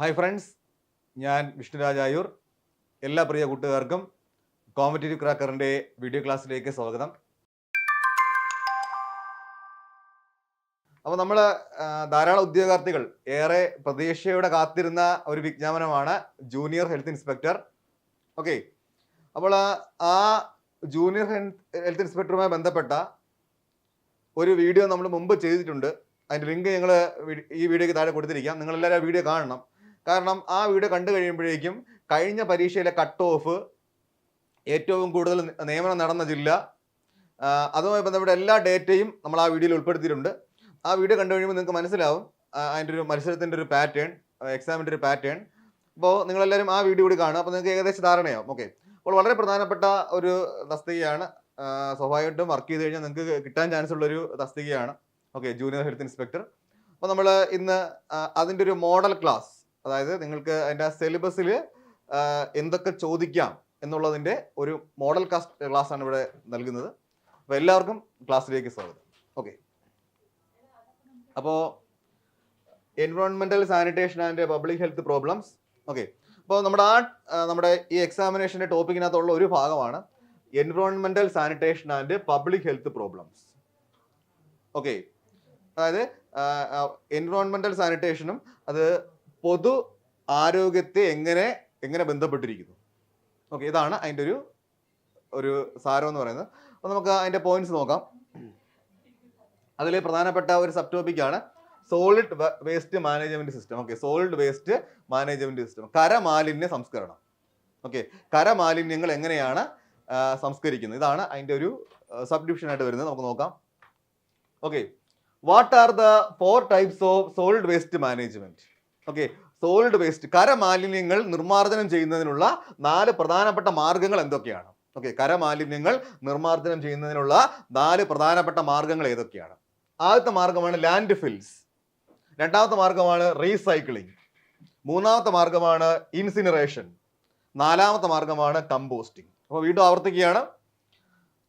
Hi friends ഞാൻ വിഷ്ണുരാജ് ആയൂർ. എല്ലാ പ്രിയ കൂട്ടുകാർക്കും കോമ്പറ്റേറ്റീവ് ക്രാക്കറിന്റെ വീഡിയോ ക്ലാസ്സിലേക്ക് സ്വാഗതം. അപ്പോൾ നമ്മൾ ധാരാളം ഉദ്യോഗാർത്ഥികൾ ഏറെ പ്രതീക്ഷയോടെ കാത്തിരുന്ന ഒരു വിജ്ഞാപനമാണ് ജൂനിയർ ഹെൽത്ത് ഇൻസ്പെക്ടർ. ഓക്കെ. അപ്പോൾ ആ- ജൂനിയർ ഹെൽത്ത് ഇൻസ്പെക്ടറുമായി ബന്ധപ്പെട്ട ഒരു വീഡിയോ നമ്മൾ മുമ്പ് ചെയ്തിട്ടുണ്ട്. അതിന്റെ ലിങ്ക് ഞങ്ങൾ ഈ വീഡിയോയ്ക്ക് താഴെ കൊടുത്തിരിക്കാം. നിങ്ങളെല്ലാവരും ആ വീഡിയോ കാണണം. കാരണം ആ വീഡിയോ കണ്ടു കഴിയുമ്പോഴേക്കും കഴിഞ്ഞ പരീക്ഷയിലെ കട്ട് ഓഫ് ഏറ്റവും കൂടുതൽ നിയമനം നടന്ന ജില്ല. അതുമായി ബന്ധപ്പെട്ട എല്ലാ ഡേറ്റയും നമ്മൾ ആ വീഡിയോയിൽ ഉൾപ്പെടുത്തിയിട്ടുണ്ട്. ആ വീഡിയോ കണ്ടു കഴിയുമ്പോൾ നിങ്ങൾക്ക് മനസ്സിലാവും അതിന്റെ ഒരു മത്സരത്തിന്റെ ഒരു പാറ്റേൺ എക്സാമിന്റെ ഒരു പാറ്റേൺ അപ്പോൾ നിങ്ങളെല്ലാവരും ആ വീഡിയോ കൂടി കാണുക. അപ്പോൾ നിങ്ങൾക്ക് ഏകദേശം ധാരണയാവും. ഓക്കെ അപ്പോൾ വളരെ പ്രധാനപ്പെട്ട ഒരു തസ്തികയാണ്. സ്വാഭാവികമായിട്ടും വർക്ക് ചെയ്ത് കഴിഞ്ഞാൽ നിങ്ങൾക്ക് കിട്ടാൻ ചാൻസ് ഉള്ളൊരു തസ്തികയാണ്. ഓക്കെ ജൂനിയർ ഹെൽത്ത് ഇൻസ്പെക്ടർ അപ്പോൾ നമ്മൾ ഇന്ന് അതിന്റെ ഒരു മോഡൽ ക്ലാസ് അതായത് നിങ്ങൾക്ക് അതിന്റെ സിലബസിൽ എന്തൊക്കെ ചോദിക്കാം എന്നുള്ളതിന്റെ ഒരു മോഡൽ കാസ്റ്റ് ക്ലാസ് ആണ് ഇവിടെ നൽകുന്നത്. അപ്പോൾ എല്ലാവർക്കും ക്ലാസ്സിലേക്ക് സ്വാഗതം. ഓക്കെ അപ്പോൾ എൻവയോൺമെന്റൽ sanitation and public health problems okay അപ്പോൾ നമ്മുടെ ആ നമ്മുടെ ഈ എക്സാമിനേഷന്റെ ടോപ്പിക്കിനകത്തുള്ള ഒരു ഭാഗമാണ് എൻവയോൺമെന്റൽ sanitation and public health problems okay അതായത് എൻവയോൺമെന്റൽ സാനിറ്റേഷനും അത് പൊതു ആരോഗ്യത്തെ എങ്ങനെ എങ്ങനെ ബന്ധപ്പെട്ടിരിക്കുന്നു? ഓക്കെ ഇതാണ് അതിന്റെ ഒരു ഒരു സാരം എന്ന് പറയുന്നത്. അപ്പോൾ നമുക്ക് അതിന്റെ പോയിന്റ്സ് നോക്കാം. അതിൽ പ്രധാനപ്പെട്ട ഒരു സബ് ടോപ്പിക്കാണ് solid waste management system okay solid waste management system കരമാലിന്യ സംസ്കരണം. ഓക്കെ കരമാലിന്യങ്ങൾ എങ്ങനെയാണ് സംസ്കരിക്കുന്നത്? ഇതാണ് അതിന്റെ ഒരു സബ് ഡിവിഷൻ ആയിട്ട് വരുന്നത്. നമുക്ക് നോക്കാം. Okay what are the four types of solid waste management okay solid waste കരമാലിന്യങ്ങൾ നിർമ്മാർജനം ചെയ്യുന്നതിനുള്ള നാല് പ്രധാനപ്പെട്ട മാർഗങ്ങൾ എന്തൊക്കെയാണ്? ഓക്കെ കരമാലിന്യങ്ങൾ നിർമ്മാർജനം ചെയ്യുന്നതിനുള്ള നാല് പ്രധാനപ്പെട്ട മാർഗങ്ങൾ ഏതൊക്കെയാണ്? ആദ്യത്തെ മാർഗമാണ് ലാൻഡ് ഫിൽസ് രണ്ടാമത്തെ മാർഗമാണ് റീസൈക്ലിംഗ് മൂന്നാമത്തെ മാർഗമാണ് ഇൻസിനറേഷൻ നാലാമത്തെ മാർഗമാണ് കമ്പോസ്റ്റിംഗ് അപ്പോൾ വീണ്ടും ആവർത്തിക്കുകയാണ്.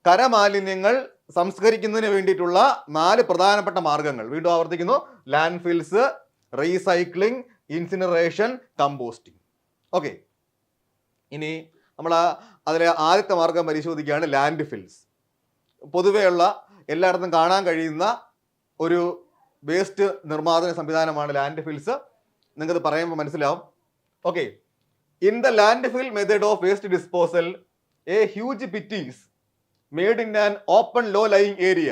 കരമാലിന്യങ്ങൾ സംസ്കരിക്കുന്നതിന് വേണ്ടിയിട്ടുള്ള നാല് പ്രധാനപ്പെട്ട മാർഗങ്ങൾ. വീണ്ടും ആവർത്തിക്കുന്നു. Landfills recycling incineration composting okay ഇനി നമ്മൾ അതിലെ ആദ്യത്തെ മാർഗം പരിശോധിക്കുകയാണ് ലാൻഡ് ഫിൽസ് പൊതുവെയുള്ള എല്ലായിടത്തും കാണാൻ കഴിയുന്ന ഒരു വേസ്റ്റ് നിർമ്മാർജന സംവിധാനമാണ് ലാൻഡ് ഫിൽസ് നിങ്ങൾക്കത് പറയുമ്പോൾ മനസ്സിലാവും. Okay in the landfill method of waste disposal a huge pit is made in an open low lying area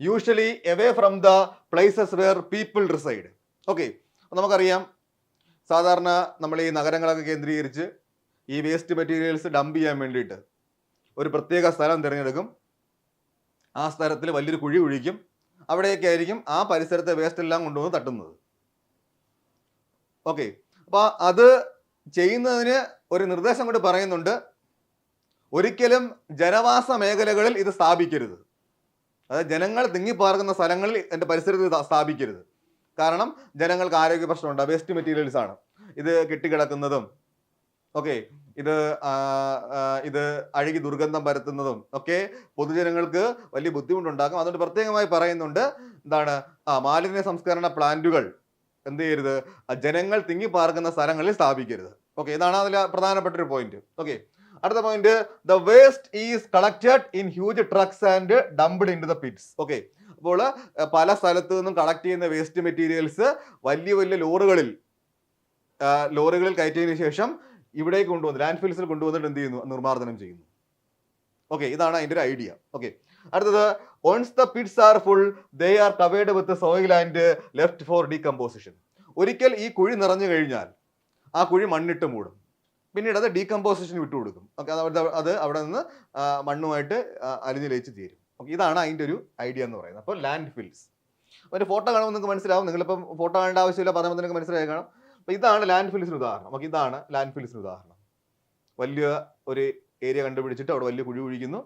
usually away from the places where people reside. Okay നമുക്കറിയാം സാധാരണ നമ്മൾ ഈ നഗരങ്ങളൊക്കെ കേന്ദ്രീകരിച്ച് ഈ വേസ്റ്റ് മെറ്റീരിയൽസ് ഡംപ് ചെയ്യാൻ വേണ്ടിയിട്ട് ഒരു പ്രത്യേക സ്ഥലം തിരഞ്ഞെടുക്കും. ആ സ്ഥലത്തിൽ വലിയൊരു കുഴി ഒഴിക്കും. അവിടെയൊക്കെ ആയിരിക്കും ആ പരിസരത്തെ വേസ്റ്റ് എല്ലാം കൊണ്ടുവന്ന് തട്ടുന്നത്. ഓക്കെ അപ്പോൾ അത് ചെയ്യുന്നതിന് ഒരു നിർദ്ദേശം കൂടി പറയുന്നുണ്ട്. ഒരിക്കലും ജനവാസ മേഖലകളിൽ ഇത് സ്ഥാപിക്കരുത്. അതായത് ജനങ്ങൾ തിങ്ങിപ്പാർക്കുന്ന സ്ഥലങ്ങളിൽ എന്റെ പരിസരത്ത് സ്ഥാപിക്കരുത്. കാരണം ജനങ്ങൾക്ക് ആരോഗ്യ പ്രശ്നമുണ്ട്. വേസ്റ്റ് മെറ്റീരിയൽസ് ആണ്. ഇത് കെട്ടിക്കിടക്കുന്നതും ഓക്കെ ഇത് ഇത് അഴുകി ദുർഗന്ധം പരത്തുന്നതും ഒക്കെ പൊതുജനങ്ങൾക്ക് വലിയ ബുദ്ധിമുട്ടുണ്ടാക്കും. അതുകൊണ്ട് പ്രത്യേകമായി പറയുന്നുണ്ട് എന്താണ് ആ മാലിന്യ സംസ്കരണ പ്ലാന്റുകൾ എന്ത് ചെയ്യരുത്? ജനങ്ങൾ തിങ്ങിപ്പാർക്കുന്ന സ്ഥലങ്ങളിൽ സ്ഥാപിക്കരുത്. ഓക്കെ ഇതാണ് അതിൽ പ്രധാനപ്പെട്ട ഒരു പോയിന്റ് ഓക്കെ അടുത്ത point the waste is collected in huge trucks and dumped into the pits okay അപ്പോൾ പല സ്ഥലത്തു നിന്നും കളക്ട് ചെയ്യുന്ന വേസ്റ്റ് മെറ്റീരിയൽസ് വലിയ വലിയ ലോറുകളിൽ ലോറുകളിൽ കയറ്റിയതിനു ശേഷം ഇവിടേക്ക് കൊണ്ടുവന്ന് ലാൻഡ് ഫിൽസിൽ കൊണ്ടുവന്നിട്ട് എന്ത് ചെയ്യുന്നു? നിർമ്മാർജനം ചെയ്യുന്നു. ഓക്കെ ഇതാണ് അതിന്റെ ഒരു ഐഡിയ ഓക്കെ അടുത്തത് once the pits are full they are covered with soil and left for decomposition ഒരിക്കൽ ഈ കുഴി നിറഞ്ഞു കഴിഞ്ഞാൽ ആ കുഴി മണ്ണിട്ട് മൂടും. പിന്നീട് അത് ഡീകമ്പോസിഷൻ വിട്ടുകൊടുക്കും. ഓക്കെ അത് അവിടെ നിന്ന് മണ്ണുമായിട്ട് അലിഞ്ഞു ലയിച്ച് തീരും. ഓക്കെ ഇതാണ് അതിന്റെ ഒരു ഐഡിയ എന്ന് പറയുന്നത്. അപ്പോൾ ലാൻഡ് ഫിൽസ് ഒരു ഫോട്ടോ കാണുമ്പോൾ നിങ്ങൾക്ക് മനസ്സിലാവും. നിങ്ങളിപ്പം ഫോട്ടോ കാണേണ്ട ആവശ്യമില്ല പറയുമ്പോൾ നിങ്ങൾക്ക് മനസ്സിലായി കാണും. അപ്പോൾ ഇതാണ് ലാൻഡ് ഫിൽസിന് ഉദാഹരണം. ഓക്കെ ഇതാണ് ലാൻഡ് ഫിൽസിന് ഉദാഹരണം. വലിയ ഒരു ഏരിയ കണ്ടുപിടിച്ചിട്ട് അവിടെ വലിയ കുഴി കുഴിക്കുന്നു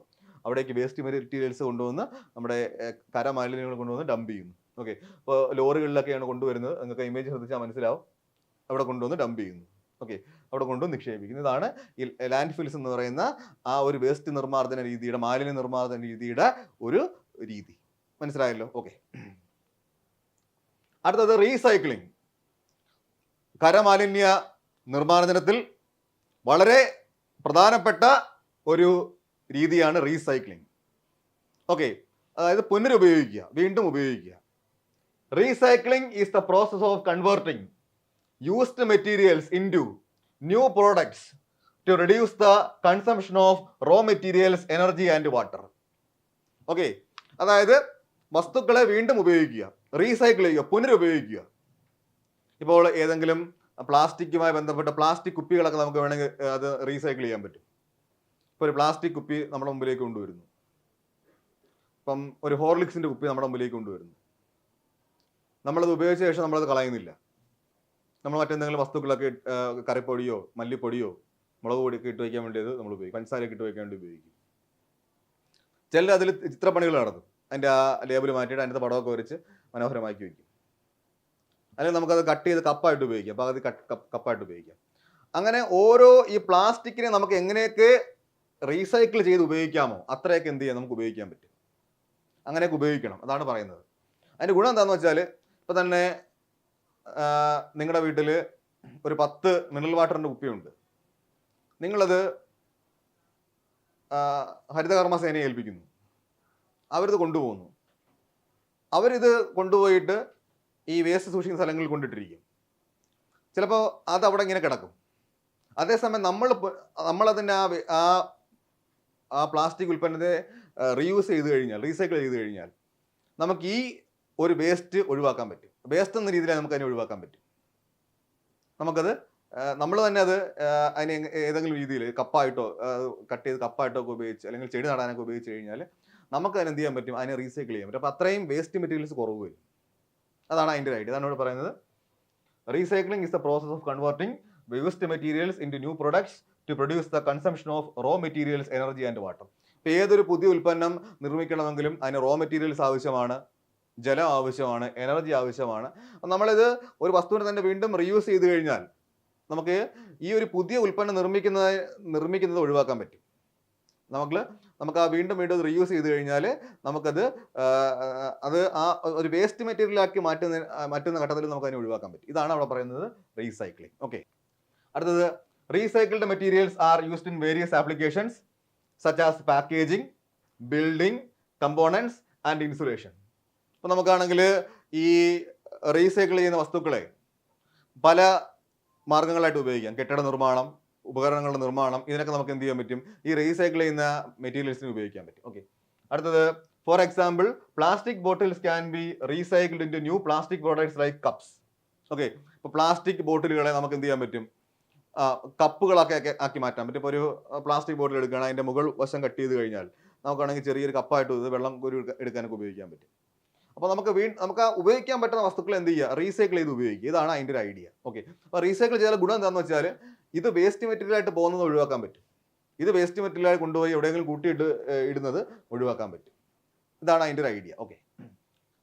അവിടേക്ക് വേസ്റ്റ് മെറ്റീരിയൽസ് കൊണ്ടുവന്ന് നമ്മുടെ കര കരമാലിന്യങ്ങൾ കൊണ്ടുവന്ന് ഡംപ് ചെയ്യുന്നു. ഓക്കെ അപ്പോൾ ലോറികളിലൊക്കെയാണ് കൊണ്ടുവരുന്നത്. നിങ്ങൾക്ക് ഇമേജ് ശ്രദ്ധിച്ചാൽ മനസ്സിലാവും. അവിടെ കൊണ്ടുവന്ന് ഡംപ് ചെയ്യുന്നു. ഓക്കെ അവിടെ കൊണ്ടു നിക്ഷേപിക്കുന്നു. ഇതാണ് ഈ ലാൻഡ് ഫിൽസ് എന്ന് പറയുന്ന ആ ഒരു വേസ്റ്റ് നിർമ്മാർജന രീതിയുടെ മാലിന്യ നിർമ്മാർജന രീതിയുടെ ഒരു രീതി. മനസ്സിലായല്ലോ? ഓക്കെ അടുത്തത് റീസൈക്ലിംഗ് കരമാലിന്യ നിർമ്മാർജനത്തിൽ വളരെ പ്രധാനപ്പെട്ട ഒരു രീതിയാണ് റീസൈക്ലിംഗ് ഓക്കെ അതായത് പുനരുപയോഗിക്കുക വീണ്ടും ഉപയോഗിക്കുക. Recycling is the process of converting used materials in new products to reduce the consumption of raw materials energy and water okay അതായത് വസ്തുക്കളെ വീണ്ടും ഉപയോഗിക്കുക റീസൈക്കിൾ ചെയ്യുക പുനരുപയോഗിക്കുക. ഇപ്പോൾ ഏതെങ്കിലും പ്ലാസ്റ്റിക്കുമായി ബന്ധപ്പെട്ട പ്ലാസ്റ്റിക് കുപ്പികളൊക്കെ നമുക്ക് വേണമെങ്കിൽ അത് റീസൈക്കിൾ ചെയ്യാൻ പറ്റും. ഇപ്പോൾ ഒരു പ്ലാസ്റ്റിക് കുപ്പി നമ്മുടെ മുമ്പിലേക്ക് കൊണ്ടുവരുന്നു. ഇപ്പം ഒരു ഹോർലിക്സിന്റെ കുപ്പി നമ്മുടെ മുമ്പിലേക്ക് കൊണ്ടുവരുന്നു. നമ്മളത് ഉപയോഗിച്ച ശേഷം നമ്മളത് കളയുന്നില്ല. നമ്മൾ മറ്റെന്തെങ്കിലും വസ്തുക്കളൊക്കെ കറിപ്പൊടിയോ മല്ലിപ്പൊടിയോ മുളക് പൊടിയൊക്കെ ഇട്ട് വയ്ക്കാൻ വേണ്ടി അത് നമ്മൾ ഉപയോഗിക്കും. പഞ്ചസാരയൊക്കെ ഇട്ട് വയ്ക്കാൻ വേണ്ടി ഉപയോഗിക്കും. ചിലർ അതിൽ ചിത്രപ്പണികൾ നടത്തും. അതിന്റെ ആ ലേബിൾ മാറ്റിയിട്ട് അതിന്റെ പടമൊക്കെ വരച്ച് മനോഹരമാക്കി വയ്ക്കും. അല്ലെങ്കിൽ നമുക്കത് കട്ട് ചെയ്ത് കപ്പായിട്ട് ഉപയോഗിക്കാം. അപ്പോൾ അത് കപ്പായിട്ട് ഉപയോഗിക്കാം. അങ്ങനെ ഓരോ ഈ പ്ലാസ്റ്റിക്കിനെ നമുക്ക് എങ്ങനെയൊക്കെ റീസൈക്കിൾ ചെയ്ത് ഉപയോഗിക്കാമോ അത്രയൊക്കെ എന്ത് ചെയ്യാം നമുക്ക് ഉപയോഗിക്കാൻ പറ്റും. അങ്ങനെയൊക്കെ ഉപയോഗിക്കണം. അതാണ് പറയുന്നത്. അതിന്റെ ഗുണം എന്താണെന്ന് വെച്ചാൽ ഇപ്പം തന്നെ നിങ്ങളുടെ വീട്ടിൽ ഒരു പത്ത് മിനറൽ വാട്ടറിന്റെ കുപ്പിയുണ്ട്. നിങ്ങളത് ഹരിതകർമ്മ സേനയെ ഏൽപ്പിക്കുന്നു. അവരിത് കൊണ്ടുപോകുന്നു. അവരിത് കൊണ്ടുപോയിട്ട് ഈ വേസ്റ്റ് സൂക്ഷിക്കുന്ന സ്ഥലങ്ങളിൽ കൊണ്ടിട്ടിരിക്കും. ചിലപ്പോൾ അത് അവിടെ ഇങ്ങനെ കിടക്കും. അതേസമയം നമ്മൾ നമ്മളതിന്റെ ആ ആ ആ പ്ലാസ്റ്റിക് ഉൽപ്പന്നത്തെ റീയൂസ് ചെയ്ത് കഴിഞ്ഞാൽ റീസൈക്കിൾ ചെയ്ത് കഴിഞ്ഞാൽ നമുക്ക് ഈ ഒരു വേസ്റ്റ് ഒഴിവാക്കാൻ പറ്റും. വേസ്റ്റ് എന്ന രീതിയിൽ നമുക്ക് അതിനെ ഒഴിവാക്കാൻ പറ്റും. നമുക്കത് നമ്മൾ തന്നെ അത് അതിനെ ഏതെങ്കിലും രീതിയിൽ കപ്പായിട്ടോ കട്ട് ചെയ്ത് കപ്പായിട്ടോ ഒക്കെ ഉപയോഗിച്ച് അല്ലെങ്കിൽ ചെടി നടാനൊക്കെ ഉപയോഗിച്ച് കഴിഞ്ഞാൽ നമുക്ക് അതിന് എന്ത് ചെയ്യാൻ പറ്റും? അതിനെ റീസൈക്കിൾ ചെയ്യാൻ പറ്റും. അപ്പോൾ അത്രയും വേസ്റ്റ് മെറ്റീരിയൽസ് കുറവ് വരും. അതാണ് അതിന്റെ ഐഡിയ അതാണ് ഇവിടെ പറയുന്നത്. Recycling is the process of converting waste materials in new products to produce the consumption of raw materials energy and water ഇപ്പോൾ ഏതൊരു പുതിയ ഉൽപ്പന്നം നിർമ്മിക്കണമെങ്കിലും അതിന് റോ മെറ്റീരിയൽസ് ആവശ്യമാണ്. ജലം ആവശ്യമാണ് എനർജി ആവശ്യമാണ്. നമ്മളിത് ഒരു വസ്തുവിനെ തന്നെ വീണ്ടും റീയൂസ് ചെയ്ത് കഴിഞ്ഞാൽ നമുക്ക് ഈ ഒരു പുതിയ ഉൽപ്പന്നം നിർമ്മിക്കുന്നത് നിർമ്മിക്കുന്നത് ഒഴിവാക്കാൻ പറ്റും. നമുക്ക് നമുക്ക് ആ വീണ്ടും വീണ്ടും റീയൂസ് ചെയ്ത് കഴിഞ്ഞാൽ നമുക്കത് അത് ആ ഒരു വേസ്റ്റ് മെറ്റീരിയലാക്കി മാറ്റുന്ന മാറ്റുന്ന ഘട്ടത്തിൽ നമുക്ക് അതിനെ ഒഴിവാക്കാൻ പറ്റും. ഇതാണ് അവിടെ പറയുന്നത് റീസൈക്ലിംഗ് ഓക്കെ അടുത്തത് recycled materials are used in various applications such as packaging building components and insulation ഇപ്പോൾ നമുക്കാണെങ്കിൽ ഈ റീസൈക്കിൾ ചെയ്യുന്ന വസ്തുക്കളെ പല മാർഗങ്ങളായിട്ട് ഉപയോഗിക്കാം. കെട്ടിട നിർമ്മാണം ഉപകരണങ്ങളുടെ നിർമ്മാണം ഇതിനൊക്കെ നമുക്ക് എന്ത് ചെയ്യാൻ പറ്റും? ഈ റീസൈക്കിൾ ചെയ്യുന്ന മെറ്റീരിയൽസിന് ഉപയോഗിക്കാൻ പറ്റും. ഓക്കെ അടുത്തത് for example plastic bottles can be recycled in new plastic products like cups okay ഇപ്പോൾ പ്ലാസ്റ്റിക് ബോട്ടിലുകളെ നമുക്ക് എന്ത് ചെയ്യാൻ പറ്റും? കപ്പുകളൊക്കെ ആക്കി- മാറ്റാൻ പറ്റും. ഇപ്പോൾ ഒരു പ്ലാസ്റ്റിക് ബോട്ടിൽ എടുക്കുകയാണ് അതിന്റെ മുകൾ വശം കട്ട് ചെയ്ത് കഴിഞ്ഞാൽ നമുക്കാണെങ്കിൽ ചെറിയൊരു കപ്പായിട്ട് ഇത് വെള്ളം കോരി എടുക്കാനൊക്കെ ഉപയോഗിക്കാൻ പറ്റും. അപ്പോൾ നമുക്ക് വീ നമുക്ക് ഉപയോഗിക്കാൻ പറ്റുന്ന വസ്തുക്കൾ എന്ത് ചെയ്യുക? റീസൈക്കിൾ ചെയ്ത് ഉപയോഗിക്കുക. ഇതാണ് അതിന്റെ ഒരു ഐഡിയ ഓക്കെ അപ്പോൾ റീസൈക്കിൾ ചെയ്താൽ ഗുണം എന്താണെന്ന് വെച്ചാൽ ഇത് വേസ്റ്റ് മെറ്റീരിയൽ ആയിട്ട് പോകുന്നത് ഒഴിവാക്കാൻ പറ്റും. ഇത് വേസ്റ്റ് മെറ്റീരിയൽ കൊണ്ടുപോയി എവിടെയെങ്കിലും കൂട്ടിയിട്ട് ഇടുന്നത് ഒഴിവാക്കാൻ പറ്റും. ഇതാണ് അതിന്റെ ഒരു ഐഡിയ ഓക്കെ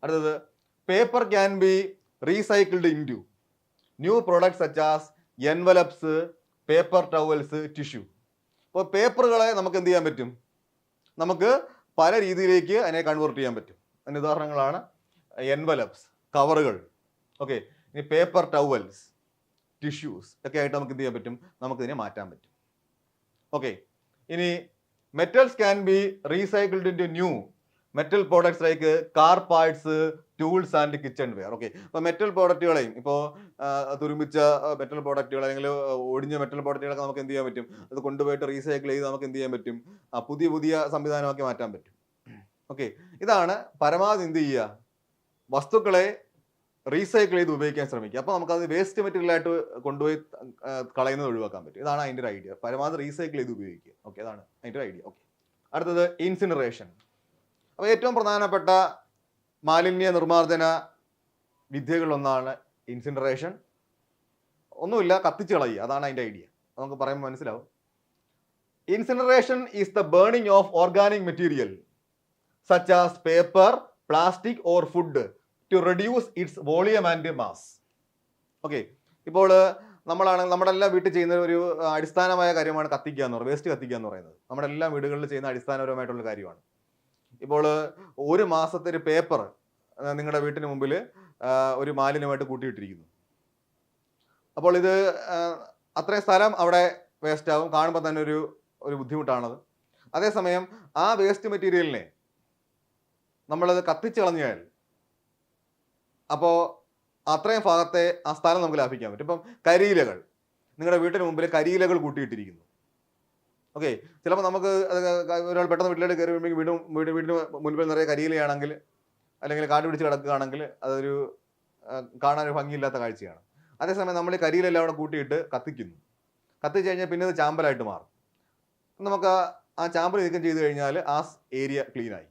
അടുത്തത് paper can be recycled into new products such as envelopes paper towels tissue അപ്പോൾ പേപ്പറുകളെ നമുക്ക് എന്ത് ചെയ്യാൻ പറ്റും? നമുക്ക് പല രീതിയിലേക്ക് അതിനെ കൺവേർട്ട് ചെയ്യാൻ പറ്റും. അതിന് ഉദാഹരണങ്ങളാണ് എൻവലപ്സ് കവറുകൾ ഓക്കെ ഇനി പേപ്പർ ടവൽസ് ടിഷ്യൂസ് ഒക്കെ ആയിട്ട് നമുക്ക് എന്ത് ചെയ്യാൻ പറ്റും? നമുക്കിതിനെ മാറ്റാൻ പറ്റും. ഓക്കെ ഇനി metals can be recycled in new metal products like car parts tools and kitchenware okay അപ്പോൾ മെറ്റൽ പ്രോഡക്റ്റുകളെയും ഇപ്പോൾ തുരുമ്പിച്ച മെറ്റൽ പ്രോഡക്റ്റുകൾ അല്ലെങ്കിൽ ഒടിഞ്ഞ മെറ്റൽ പ്രോഡക്റ്റുകളൊക്കെ നമുക്ക് എന്ത് ചെയ്യാൻ പറ്റും? അത് കൊണ്ടുപോയിട്ട് റീസൈക്കിൾ ചെയ്ത് നമുക്ക് എന്ത് ചെയ്യാൻ പറ്റും? പുതിയ പുതിയ സംവിധാനമാക്കി മാറ്റാൻ പറ്റും. ഓക്കെ ഇതാണ് പരമാവധി എന്ത് ചെയ്യുക? വസ്തുക്കളെ റീസൈക്കിൾ ചെയ്ത് ഉപയോഗിക്കാൻ ശ്രമിക്കുക. അപ്പോൾ നമുക്കത് വേസ്റ്റ് മെറ്റീരിയലായിട്ട് കൊണ്ടുപോയി ആ, കളയുന്നത് ഒഴിവാക്കാൻ പറ്റും. ഇതാണ് അതിന്റെ ഒരു ഐഡിയ പരമാവധി റീസൈക്കിൾ ചെയ്ത് ഉപയോഗിക്കുക. ഓക്കെ അതാണ് അതിന്റെ ഐഡിയ ഓക്കെ അടുത്തത് ഇൻസിനറേഷൻ അപ്പോൾ ഏറ്റവും പ്രധാനപ്പെട്ട മാലിന്യ നിർമ്മാർജന വിദ്യകളിലൊന്നാണ് ഇൻസിനറേഷൻ ഒന്നുമില്ല കത്തിച്ച് കളയുക. അതാണ് അതിന്റെ ഐഡിയ നമുക്ക് പറയുമ്പോൾ മനസ്സിലാവും. Incineration is the burning of organic material such as paper plastic or food to reduce its volume and mass okay ഇപ്പോൾ നമ്മളാണ് നമ്മുടെ എല്ലാ വീട്ടിൽ ചെയ്യുന്ന ഒരു അടിസ്ഥാനമായ കാര്യമാണ് കത്തിക്കുക എന്ന് പറയുന്നത് വേസ്റ്റ് കത്തിക്കുക എന്ന് പറയുന്നത്. നമ്മുടെ എല്ലാ വീടുകളിൽ ചെയ്യുന്ന അടിസ്ഥാനപരമായിട്ടുള്ള കാര്യമാണ്. ഇപ്പോൾ ഒരു മാസത്തെ ഒരു പേപ്പർ നിങ്ങളുടെ വീട്ടിന് മുമ്പിൽ ഒരു മാലിന്യമായിട്ട് കൂട്ടിയിട്ടിരിക്കുന്നു. അപ്പോൾ ഇത് അത്രയും സ്ഥലം അവിടെ വേസ്റ്റ് ആവും. കാണുമ്പോൾ തന്നെ ഒരു ഒരു ബുദ്ധിമുട്ടാണത്. അതേസമയം ആ വേസ്റ്റ് മെറ്റീരിയലിനെ നമ്മളത് കത്തിച്ച് കളഞ്ഞാൽ അപ്പോൾ അത്രയും ഭാഗത്തെ ആ സ്ഥലം നമുക്ക് ലാഭിക്കാൻ പറ്റും. ഇപ്പം കരിയിലകൾ. നിങ്ങളുടെ വീട്ടിന് മുമ്പിൽ കരിയിലകൾ കൂട്ടിയിട്ടിരിക്കുന്നു. ഓക്കെ? ചിലപ്പോൾ നമുക്ക് ഒരാൾ പെട്ടെന്ന് വീട്ടിലേക്ക് കയറി വരുമ്പോൾ വീടും വീട് വീടിന് മുൻപിൽ നിറയെ കരിയിലയാണെങ്കിൽ അല്ലെങ്കിൽ കാട് പിടിച്ച് കിടക്കുകയാണെങ്കിൽ അതൊരു കാണാനൊരു ഭംഗിയില്ലാത്ത കാഴ്ചയാണ്. അതേസമയം നമ്മൾ ഈ കരിയിലെല്ലാം അവിടെ കൂട്ടിയിട്ട് കത്തിക്കുന്നു. കത്തിച്ച് കഴിഞ്ഞാൽ പിന്നെ അത് ചാമ്പലായിട്ട് മാറും. നമുക്ക് ആ- ചാമ്പൽ നീക്കം ചെയ്ത് കഴിഞ്ഞാൽ ആ ഏരിയ ക്ലീനായി.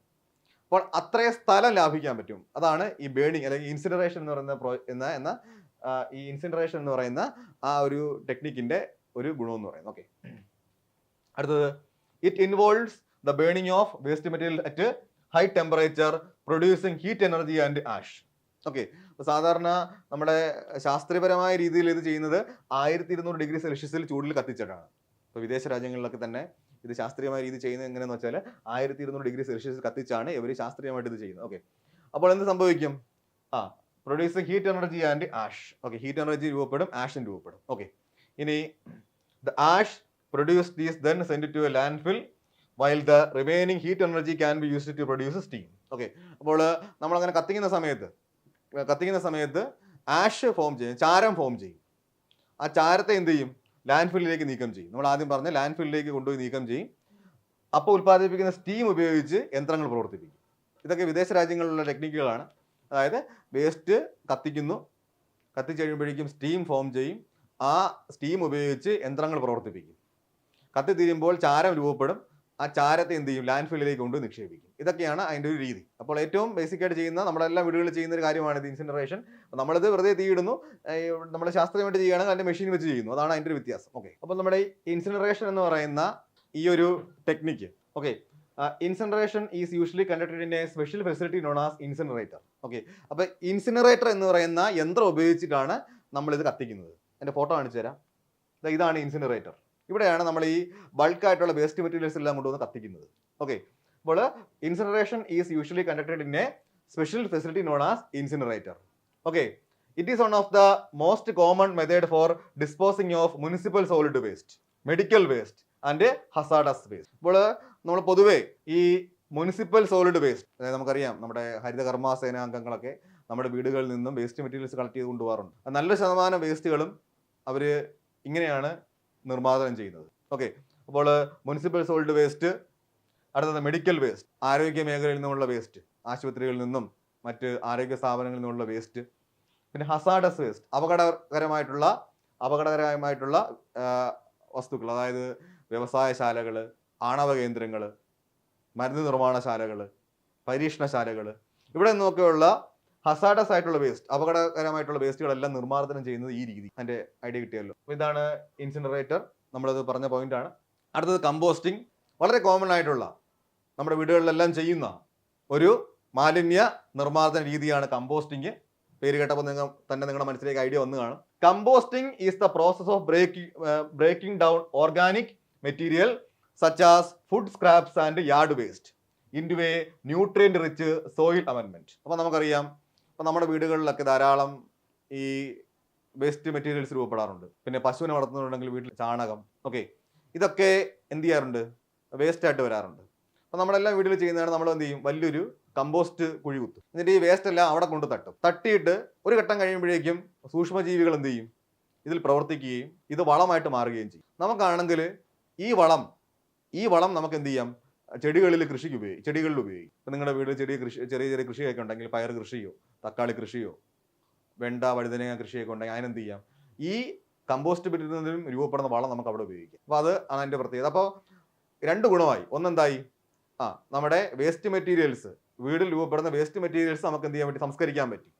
അപ്പോൾ അത്രയും സ്ഥലം ലാഭിക്കാൻ പറ്റും. അതാണ് ഈ ബേണിംഗ് അല്ലെങ്കിൽ ഇൻസിനറേഷൻ എന്ന് പറയുന്ന പ്രോ എന്ന എന്ന ഈ ഇൻസിനറേഷൻ എന്ന് പറയുന്ന ആ ഒരു ടെക്നിക്കിന്റെ ഒരു ഗുണം എന്ന് പറയുന്നത് ഓക്കെ അടുത്തത് it involves the burning of waste material at high temperature producing heat energy and ash okay സാധാരണ നമ്മുടെ ശാസ്ത്രീയപരമായ രീതിയിൽ ഇത് ചെയ്യുന്നത് ആയിരത്തി ഇരുന്നൂറ് ഡിഗ്രി സെൽഷ്യസിൽ ചൂടിൽ കത്തിച്ചിട്ടാണ്. ഇപ്പോൾ വിദേശ രാജ്യങ്ങളിലൊക്കെ തന്നെ ഇത് ശാസ്ത്രീയമായ രീതി ചെയ്യുന്നത് എങ്ങനെയെന്ന് വെച്ചാൽ ആയിരത്തി ഇരുന്നൂറ് ഡിഗ്രി സെൽഷ്യസ് കത്തിച്ചാണ് ഇവർ ശാസ്ത്രീയമായിട്ട് ഇത് ചെയ്യുന്നത്. ഓക്കെ അപ്പോൾ എന്ത് സംഭവിക്കും? ആ produce heat energy and ash okay heat energy രൂപപ്പെടും ആഷും രൂപപ്പെടും. ഓക്കെ ഇനി the ash produce these then send to a landfill while the remaining heat energy can be used to produce steam okay അപ്പോൾ നമ്മൾ അങ്ങനെ കത്തിക്കുന്ന സമയത്ത് കത്തിക്കുന്ന സമയത്ത് ആഷ് ഫോം ചെയ്യും ചാരം ഫോം ചെയ്യും. ആ ചാരത്തെ എന്ത് ചെയ്യും? ലാൻഡ് ഫില്ലിലേക്ക് നീക്കം ചെയ്യും. നമ്മൾ ആദ്യം പറഞ്ഞ ലാൻഡ് ഫില്ലിലേക്ക് കൊണ്ടുപോയി നീക്കം ചെയ്യും. അപ്പോൾ ഉൽപ്പാദിപ്പിക്കുന്ന സ്റ്റീം ഉപയോഗിച്ച് യന്ത്രങ്ങൾ പ്രവർത്തിപ്പിക്കും. ഇതൊക്കെ വിദേശ രാജ്യങ്ങളിലുള്ള ടെക്നിക്കുകളാണ് അതായത് വേസ്റ്റ് കത്തിക്കുന്നു. കത്തിച്ച് കഴിയുമ്പോഴേക്കും സ്റ്റീം ഫോം ചെയ്യും. ആ സ്റ്റീം ഉപയോഗിച്ച് യന്ത്രങ്ങൾ പ്രവർത്തിപ്പിക്കും. കത്തി തീരുമ്പോൾ ചാരം രൂപപ്പെടും. ആ ചാരത്തെ എന്ത് ചെയ്യും? ലാൻഡ് ഫില്ലിലേക്ക് കൊണ്ട് നിക്ഷേപിക്കും. ഇതൊക്കെയാണ് അതിന്റെ ഒരു രീതി. അപ്പോൾ ഏറ്റവും ബേസിക് ആയിട്ട് ചെയ്യുന്ന നമ്മളെല്ലാം വീടുകളിൽ ചെയ്യുന്ന ഒരു കാര്യമാണ് ഇത് ഇൻസിനറേഷൻ നമ്മളിത് വെറുതെ തീയിടുന്നു നമ്മൾ ശാസ്ത്രീയമായിട്ട് ചെയ്യുകയാണെങ്കിൽ അതിന്റെ മെഷീൻ വെച്ച് ചെയ്യുന്നു. അതാണ് അതിന്റെ ഒരു വ്യത്യാസം. ഓക്കെ അപ്പോൾ നമ്മുടെ ഇൻസിനറേഷൻ എന്ന് പറയുന്ന ഈ ഒരു technique okay incineration is usually conducted in a special facility known as incinerator okay അപ്പോൾ ഇൻസിനറേറ്റർ എന്ന് പറയുന്ന യന്ത്രം ഉപയോഗിച്ചിട്ടാണ് നമ്മളിത് കത്തിക്കുന്നത്. എന്റെ ഫോട്ടോ കാണിച്ചു തരാം. ഇതാണ് ഇൻസിനറേറ്റർ ഇവിടെയാണ് നമ്മൾ ഈ ബൾക്കായിട്ടുള്ള വേസ്റ്റ് മെറ്റീരിയൽസ് എല്ലാം കൊണ്ടുവന്ന് കത്തിക്കുന്നത്. ഓക്കെ അപ്പോൾ incineration is usually conducted in a special facility known as incinerator okay it is one of the most common method for disposing of municipal solid waste medical waste and hazardous waste അപ്പോൾ നമ്മൾ പൊതുവേ ഈ municipal solid waste അതായത് നമുക്കറിയാം നമ്മുടെ ഹരിതകർമ്മ സേന അംഗങ്ങളൊക്കെ നമ്മുടെ വീടുകളിൽ നിന്നും വേസ്റ്റ് മെറ്റീരിയൽസ് കളക്ട് ചെയ്ത് കൊണ്ടുപോകാറുണ്ട്. നല്ല ശതമാനം വേസ്റ്റുകളും അവർ ഇങ്ങനെയാണ് നിർമ്മാർജനം ചെയ്യുന്നത്. ഓക്കെ അപ്പോൾ മുനിസിപ്പൽ സോളിഡ് വേസ്റ്റ് അടുത്തത് മെഡിക്കൽ വേസ്റ്റ് ആരോഗ്യ മേഖലയിൽ നിന്നുള്ള വേസ്റ്റ് ആശുപത്രികളിൽ നിന്നും മറ്റ് ആരോഗ്യ സ്ഥാപനങ്ങളിൽ നിന്നുള്ള വേസ്റ്റ് പിന്നെ ഹസാഡസ് വേസ്റ്റ് അപകടകരമായിട്ടുള്ള അപകടകരമായിട്ടുള്ള വസ്തുക്കൾ അതായത് വ്യവസായശാലകൾ ആണവ കേന്ദ്രങ്ങൾ മരുന്ന് നിർമ്മാണശാലകൾ പരീക്ഷണശാലകൾ ഇവിടെ നിന്നൊക്കെയുള്ള ഹസാഡസ് ആയിട്ടുള്ള വേസ്റ്റ് അപകടകരമായിട്ടുള്ള വേസ്റ്റുകളെല്ലാം നിർമ്മാർജനം ചെയ്യുന്നത് ഈ രീതി. എന്റെ ഐഡിയ കിട്ടിയല്ലോ. ഇതാണ് ഇൻസിനറേറ്റർ നമ്മളത് പറഞ്ഞ പോയിന്റാണ് അടുത്തത് കമ്പോസ്റ്റിംഗ് വളരെ കോമൺ ആയിട്ടുള്ള നമ്മുടെ വീടുകളിലെല്ലാം ചെയ്യുന്ന ഒരു മാലിന്യ നിർമ്മാർജന രീതിയാണ് കമ്പോസ്റ്റിംഗ്. പേര് കേട്ടപ്പോൾ നിങ്ങൾ തന്നെ നിങ്ങളുടെ മനസ്സിലേക്ക് ഐഡിയ വന്നു കാണും. Composting is the process of breaking breaking down organic material such as food scraps and yard waste into a nutrient rich soil അമെൻമെന്റ് അപ്പോൾ നമുക്കറിയാം അപ്പോൾ നമ്മുടെ വീടുകളിലൊക്കെ ധാരാളം ഈ വേസ്റ്റ് മെറ്റീരിയൽസ് രൂപപ്പെടാറുണ്ട്. പിന്നെ പശുവിനെ വളർത്തുന്നുണ്ടെങ്കിൽ വീട്ടിൽ ചാണകം ഓക്കെ ഇതൊക്കെ എന്ത് ചെയ്യാറുണ്ട്? വേസ്റ്റായിട്ട് വരാറുണ്ട്. അപ്പോൾ നമ്മളെല്ലാം വീട്ടിൽ ചെയ്യുന്നതാണ് നമ്മൾ എന്ത് ചെയ്യും? വലിയൊരു കമ്പോസ്റ്റ് കുഴി കുത്തും. എന്നിട്ട് ഈ വേസ്റ്റ് എല്ലാം അവിടെ കൊണ്ട് തട്ടും. തട്ടിയിട്ട് ഒരു ഘട്ടം കഴിയുമ്പോഴേക്കും സൂക്ഷ്മജീവികൾ എന്ത് ചെയ്യും? ഇതിൽ പ്രവർത്തിക്കുകയും ഇത് വളമായിട്ട് മാറുകയും ചെയ്യും. നമുക്കാണെങ്കിൽ ഈ വളം ഈ വളം നമുക്ക് എന്ത് ചെയ്യാം? ചെടികളിൽ കൃഷിക്ക് ഉപയോഗിക്കും ചെടികളിൽ ഉപയോഗിക്കും. ഇപ്പം നിങ്ങളുടെ വീട്ടിൽ ചെറിയ കൃഷി ചെറിയ ചെറിയ കൃഷിയൊക്കെ ഉണ്ടെങ്കിൽ പയർ കൃഷിയോ തക്കാളി കൃഷിയോ വെണ്ട വഴുതനങ്ങ കൃഷിയൊക്കെ ഉണ്ടെങ്കിൽ അതിനെന്ത് ചെയ്യാം? ഈ കമ്പോസ്റ്റ് ബിറ്റിൽ നിന്നും രൂപപ്പെടുന്ന വളം നമുക്ക് അവിടെ ഉപയോഗിക്കാം. അപ്പോൾ അത് അതിന്റെ പ്രത്യേകത. അപ്പോൾ രണ്ട് ഗുണമായി. ഒന്നെന്തായി ആ നമ്മുടെ വേസ്റ്റ് മെറ്റീരിയൽസ് വീടിൽ രൂപപ്പെടുന്ന വേസ്റ്റ് മെറ്റീരിയൽസ് നമുക്ക് എന്ത് ചെയ്യാൻ പറ്റി? സംസ്കരിക്കാൻ പറ്റി.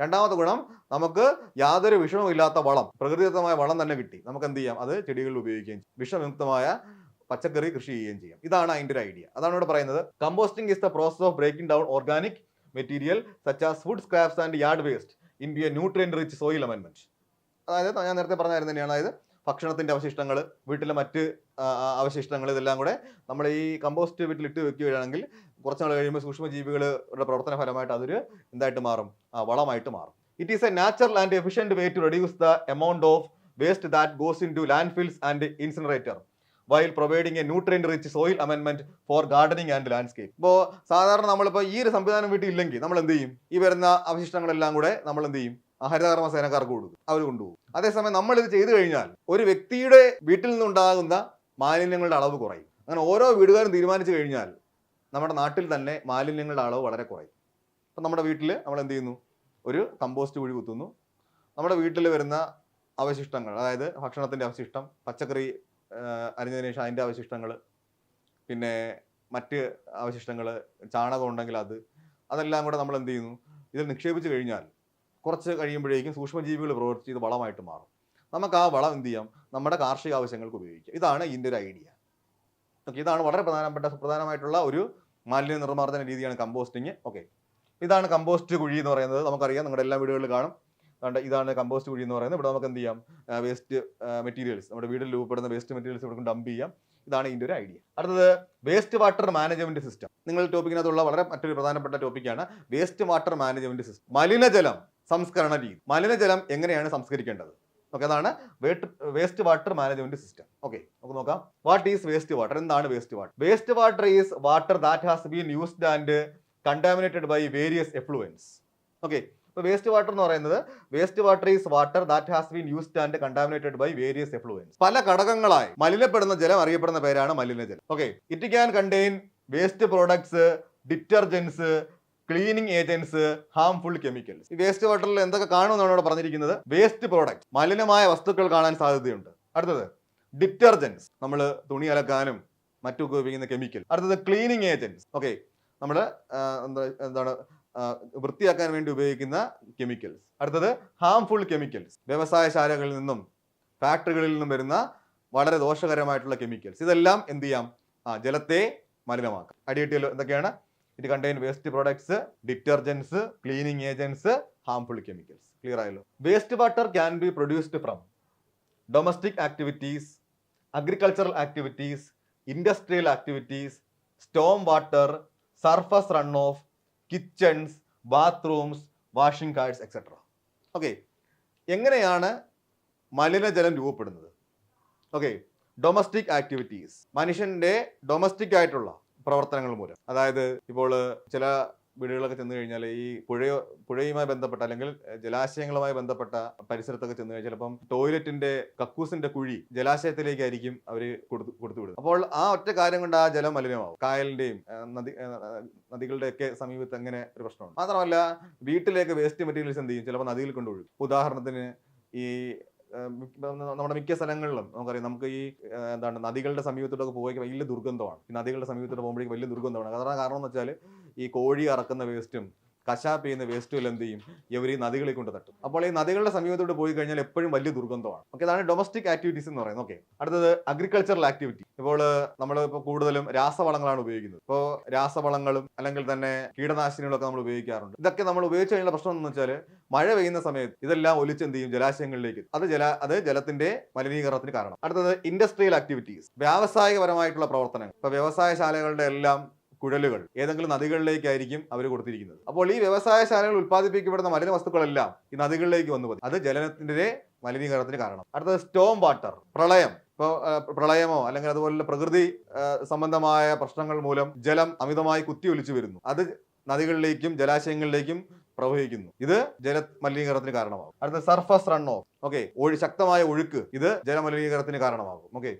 രണ്ടാമത്തെ ഗുണം നമുക്ക് യാതൊരു വിഷമമില്ലാത്ത വളം പ്രകൃതിദത്തമായ വളം തന്നെ കിട്ടി. നമുക്ക് എന്ത് ചെയ്യാം? അത് ചെടികളിൽ ഉപയോഗിക്കുകയും വിഷമുക്തമായ പച്ചക്കറി കൃഷി ചെയ്യുകയും ചെയ്യാം. ഇതാണ് അതിന്റെ ഒരു ഐഡിയ അതാണ് ഇവിടെ പറയുന്നത്. Composting is the process of breaking down organic material such as food scraps and yard waste into a nutrient rich soil അമെൻമെന്റ് അതായത് ഞാൻ നേരത്തെ പറഞ്ഞായിരുന്നു തന്നെയാണ്. അതായത് ഭക്ഷണത്തിന്റെ അവശിഷ്ടങ്ങൾ വീട്ടിലെ മറ്റ് അവശിഷ്ടങ്ങൾ ഇതെല്ലാം കൂടെ നമ്മൾ ഈ കമ്പോസ്റ്റ് വീട്ടിൽ ഇട്ട് വെക്കുകയാണെങ്കിൽ കുറച്ച് നാൾ കഴിയുമ്പോൾ സൂക്ഷ്മജീവികളുടെ പ്രവർത്തന ഫലമായിട്ട് അതൊരു എന്തായിട്ട് മാറും വളമായിട്ട് മാറും. It is a natural and efficient way to reduce the amount of waste that goes into landfills and incinerator while providing a nutrient rich soil അമെൻമെന്റ് for gardening and landscape ഇപ്പോൾ സാധാരണ നമ്മളിപ്പോൾ ഈ ഒരു സംവിധാനം വീട്ടിൽ ഇല്ലെങ്കിൽ നമ്മൾ എന്ത് ചെയ്യും? ഈ വരുന്ന അവശിഷ്ടങ്ങളെല്ലാം കൂടെ നമ്മൾ എന്ത് ചെയ്യും? ഹരിതകർമ്മ സേനക്കാർക്ക് കൊടുക്കും. അവർ കൊണ്ടുപോകും. അതേസമയം നമ്മൾ ഇത് ചെയ്തു കഴിഞ്ഞാൽ ഒരു വ്യക്തിയുടെ വീട്ടിൽ നിന്നുണ്ടാകുന്ന മാലിന്യങ്ങളുടെ അളവ് കുറയും. അങ്ങനെ ഓരോ വീടുകാരും തീരുമാനിച്ചു കഴിഞ്ഞാൽ നമ്മുടെ നാട്ടിൽ തന്നെ മാലിന്യങ്ങളുടെ അളവ് വളരെ കുറയും. അപ്പം നമ്മുടെ വീട്ടിൽ നമ്മൾ എന്ത് ചെയ്യുന്നു? ഒരു കമ്പോസ്റ്റ് കുഴി കുത്തുന്നു. നമ്മുടെ വീട്ടിൽ വരുന്ന അവശിഷ്ടങ്ങൾ അതായത് ഭക്ഷണത്തിന്റെ അവശിഷ്ടം പച്ചക്കറി അരിഞ്ഞതിന് ശേഷം അതിന്റെ അവശിഷ്ടങ്ങൾ പിന്നെ മറ്റ് അവശിഷ്ടങ്ങൾ ചാണകം ഉണ്ടെങ്കിൽ അത് അതെല്ലാം കൂടെ നമ്മൾ എന്ത് ചെയ്യുന്നു? ഇതിൽ നിക്ഷേപിച്ചു കഴിഞ്ഞാൽ കുറച്ച് കഴിയുമ്പോഴേക്കും സൂക്ഷ്മജീവികൾ പ്രവർത്തിച്ച് ഇത് വളമായിട്ട് മാറും. നമുക്ക് ആ വളം എന്ത് ചെയ്യാം? നമ്മുടെ കാർഷിക ആവശ്യങ്ങൾക്ക് ഉപയോഗിക്കാം. ഇതാണ് ഇതിന്റെ ഒരു ഐഡിയ ഓക്കെ ഇതാണ് വളരെ പ്രധാനപ്പെട്ട സുപ്രധാനമായിട്ടുള്ള ഒരു മാലിന്യ നിർമ്മാർജന രീതിയാണ് കമ്പോസ്റ്റിങ് ഓക്കെ ഇതാണ് കമ്പോസ്റ്റ് കുഴി എന്ന് പറയുന്നത്. നമുക്കറിയാം നിങ്ങളുടെ എല്ലാ വീടുകളിൽ കാണും. അതുകൊണ്ട് ഇതാണ് കമ്പോസ്റ്റ് കുഴി എന്ന് പറയുന്നത്. ഇവിടെ നമുക്ക് എന്ത് ചെയ്യാം? വേസ്റ്റ് മെറ്റീരിയൽസ് നമ്മുടെ വീട്ടിൽ രൂപപ്പെടുന്ന വേസ്റ്റ് മെറ്റീരിയൽസ് ഇവിടെ ഡംപ് ചെയ്യാം. ഇതാണ് ഇതിന്റെ ഒരു ഐഡിയ അടുത്തത് വേസ്റ്റ് വാട്ടർ മാനേജ്മെന്റ് സിസ്റ്റം നിങ്ങൾ ടോപ്പിക്കിനകത്തുള്ള വളരെ മറ്റൊരു പ്രധാനപ്പെട്ട ടോപ്പിക്കാണ് വേസ്റ്റ് വാട്ടർ മാനേജ്മെന്റ് സിസ്റ്റം മലിനജലം. സംസ്കരണ രീതി. മലിനജലം എങ്ങനെയാണ് സംസ്കരിക്കേണ്ടത്? ഓക്കെ അതാണ് waste water management system okay നമുക്ക് നോക്കാം. വാട്ട് ഈസ് വേസ്റ്റ് വാട്ടർ എന്താണ് waste water waste water is water that has been used and contaminated by various effluents okay ഇപ്പോൾ വേസ്റ്റ് വാട്ടർ എന്ന് പറയുന്നത് waste water is water that has been used and contaminated by various effluents പല ഘടകങ്ങളായി മലിനപ്പെടുന്ന ജലം അറിയപ്പെടുന്ന പേരാണ് മലിനജലം. Okay it can contain waste products detergents cleaning agents harmful chemicals ഈ വേസ്റ്റ് വാട്ടറിൽ എന്തൊക്കെ കാണുമെന്നാണ് ഇവിടെ പറഞ്ഞിരിക്കുന്നത്? വേസ്റ്റ് പ്രോഡക്റ്റ് മലിനമായ വസ്തുക്കൾ കാണാൻ സാധ്യതയുണ്ട്. അടുത്തത് ഡിറ്റർജൻസ് നമ്മൾ തുണി അലക്കാനും മറ്റും ഉപയോഗിക്കുന്ന കെമിക്കൽ അടുത്തത് ക്ലീനിങ് ഏജൻസ് ഓക്കെ നമ്മൾ എന്താണ് വൃത്തിയാക്കാൻ വേണ്ടി ഉപയോഗിക്കുന്ന കെമിക്കൽസ് അടുത്തത് ഹാംഫുൾ കെമിക്കൽസ് വ്യവസായശാലകളിൽ നിന്നും ഫാക്ടറികളിൽ നിന്നും വരുന്ന വളരെ ദോഷകരമായിട്ടുള്ള കെമിക്കൽസ് ഇതെല്ലാം എന്ത് ചെയ്യാം? ആ ജലത്തെ മലിനമാക്കാം. അടിയട്ടിയല്ലോ എന്തൊക്കെയാണ്? It contain waste products detergents cleaning agents harmful chemicals clear ആയല്ലോ? Waste water can be produced from domestic activities agricultural activities industrial activities storm water surface run off kitchens bathrooms washing cards etcetera okay എങ്ങനെയാണ് മലിനജലം രൂപപ്പെടുന്നത്? Okay domestic activities മനുഷ്യന്റെ domestic ആയിട്ടുള്ള പ്രവർത്തനങ്ങൾ മൂലം. അതായത് ഇപ്പോൾ ചില വീടുകളൊക്കെ ചെന്ന് കഴിഞ്ഞാൽ ഈ പുഴയോ പുഴയുമായി ബന്ധപ്പെട്ട അല്ലെങ്കിൽ ജലാശയങ്ങളുമായി ബന്ധപ്പെട്ട പരിസരത്തൊക്കെ ചെന്ന് കഴിഞ്ഞാൽ ചിലപ്പം ടോയ്ലറ്റിന്റെ കക്കൂസിന്റെ കുഴി ജലാശയത്തിലേക്കായിരിക്കും അവർ കൊടുത്തു കൊടുത്തു അപ്പോൾ ആ ഒറ്റ കാര്യം കൊണ്ട് ആ ജലം മലിനമാവും. കായലിന്റെയും നദി നദികളുടെ ഒക്കെ സമീപത്ത് അങ്ങനെ ഒരു പ്രശ്നമാണ് മാത്രമല്ല വീട്ടിലേക്ക് വേസ്റ്റ് മെറ്റീരിയൽസ് എന്ത് ചെയ്യും? ചിലപ്പോൾ നദിയിൽ കൊണ്ടുപോകും ഉദാഹരണത്തിന് ഈ നമ്മുടെ മിക്ക സ്ഥലങ്ങളിലും നമുക്കറിയാം നമുക്ക് ഈ എന്താണ് നദികളുടെ സമീപത്തോട്ടൊക്കെ പോയി വലിയ ദുർഗന്ധമാണ്. ഈ നദികളുടെ സമീപത്തോട്ട് പോകുമ്പോഴേക്കും വലിയ ദുർഗന്ധമാണ്. കാരണം കാരണം എന്ന് വെച്ചാൽ ഈ കോഴി അറക്കുന്ന വേസ്റ്റും കശാപ്പ് ചെയ്യുന്ന വേസ്റ്റുകൾ എന്ത് ചെയ്യും? ഇവർ ഈ നദികളിൽ കൊണ്ട് തട്ടും. അപ്പോൾ ഈ നദികളുടെ സമീപത്തോട്ട് പോയി കഴിഞ്ഞാൽ എപ്പോഴും വലിയ ദുർഗന്ധമാണ്. ഓക്കെ അതാണ് ഡൊമസ്റ്റിക് ആക്ടിവിറ്റീസ് എന്ന് പറയുന്നത്. ഓക്കെ അടുത്തത് അഗ്രികൾച്ചറൽ ആക്ടിവിറ്റി ഇപ്പോൾ നമ്മൾ ഇപ്പോൾ കൂടുതലും രാസവളങ്ങളാണ് ഉപയോഗിക്കുന്നത്. ഇപ്പോൾ രാസവളങ്ങളും അല്ലെങ്കിൽ തന്നെ കീടനാശിനികളൊക്കെ നമ്മൾ ഉപയോഗിക്കാറുണ്ട്. ഇതൊക്കെ നമ്മൾ ഉപയോഗിച്ച് കഴിഞ്ഞാൽ പ്രശ്നം എന്ന് വെച്ചാൽ മഴ പെയ്യുന്ന സമയത്ത് ഇതെല്ലാം ഒലിച്ച് എന്ത് ചെയ്യും? ജലാശയങ്ങളിലേക്ക്. അത് ജല അത് ജലത്തിന്റെ മലിനീകരണത്തിന് കാരണം. അടുത്തത് ഇൻഡസ്ട്രിയൽ ആക്ടിവിറ്റീസ് വ്യാവസായികപരമായിട്ടുള്ള പ്രവർത്തനങ്ങൾ. ഇപ്പൊ വ്യവസായശാലകളുടെ എല്ലാം കുഴലുകൾ. ഏതെങ്കിലും നദികളിലേക്കായിരിക്കും അവർ കൊടുത്തിരിക്കുന്നത്. അപ്പോൾ ഈ വ്യവസായശാലകൾ ഉത്പാദിപ്പിക്കപ്പെടുന്ന മലിന വസ്തുക്കളെല്ലാം ഈ നദികളിലേക്ക് വന്നു പതി അത് ജലനത്തിന്റെ മലിനീകരണത്തിന് കാരണം. അടുത്തത് സ്റ്റോം വാട്ടർ പ്രളയം. ഇപ്പോൾ പ്രളയമോ അല്ലെങ്കിൽ അതുപോലുള്ള പ്രകൃതി സംബന്ധമായ പ്രശ്നങ്ങൾ മൂലം ജലം അമിതമായി കുത്തിയൊലിച്ചു വരുന്നു. അത് നദികളിലേക്കും ജലാശയങ്ങളിലേക്കും പ്രവഹിക്കുന്നു. ഇത് ജല മലിനീകരണത്തിന് കാരണമാകും. അടുത്ത സർഫസ് റൺ ഓഫ് ഓക്കെ ഒഴി ശക്തമായ ഒഴുക്ക്. ഇത് ജലമലിനീകരണത്തിന് കാരണമാകും. ഓക്കെ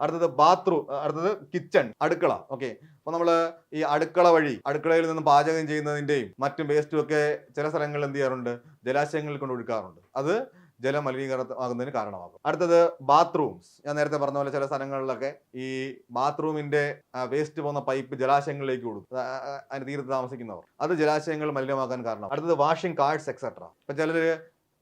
അടുത്തത് ബാത്റൂം അടുത്തത് കിച്ചൺ അടുക്കള. ഓക്കെ അപ്പൊ നമ്മൾ ഈ അടുക്കള വഴി അടുക്കളയിൽ നിന്ന് പാചകം ചെയ്യുന്നതിന്റെയും മറ്റും വേസ്റ്റും ഒക്കെ ചില സ്ഥലങ്ങളിൽ എന്ത് ചെയ്യാറുണ്ട്? ജലാശയങ്ങളിൽ കൊണ്ട് ഒഴുക്കാറുണ്ട്. അത് ജലമലിനീകരണമാകുന്നതിന് കാരണമാകും. അടുത്തത് ബാത്റൂംസ് ഞാൻ നേരത്തെ പറഞ്ഞ പോലെ ചില സ്ഥലങ്ങളിലൊക്കെ ഈ ബാത്റൂമിന്റെ വേസ്റ്റ് പോകുന്ന പൈപ്പ് ജലാശയങ്ങളിലേക്ക് കൊടുക്കും അതിന് തീരത്ത് താമസിക്കുന്നവർ. അത് ജലാശയങ്ങൾ മലിനമാക്കാൻ കാരണം അടുത്തത് വാഷിംഗ് കാർഡ്സ് എക്സെട്ര ഇപ്പൊ ചിലര്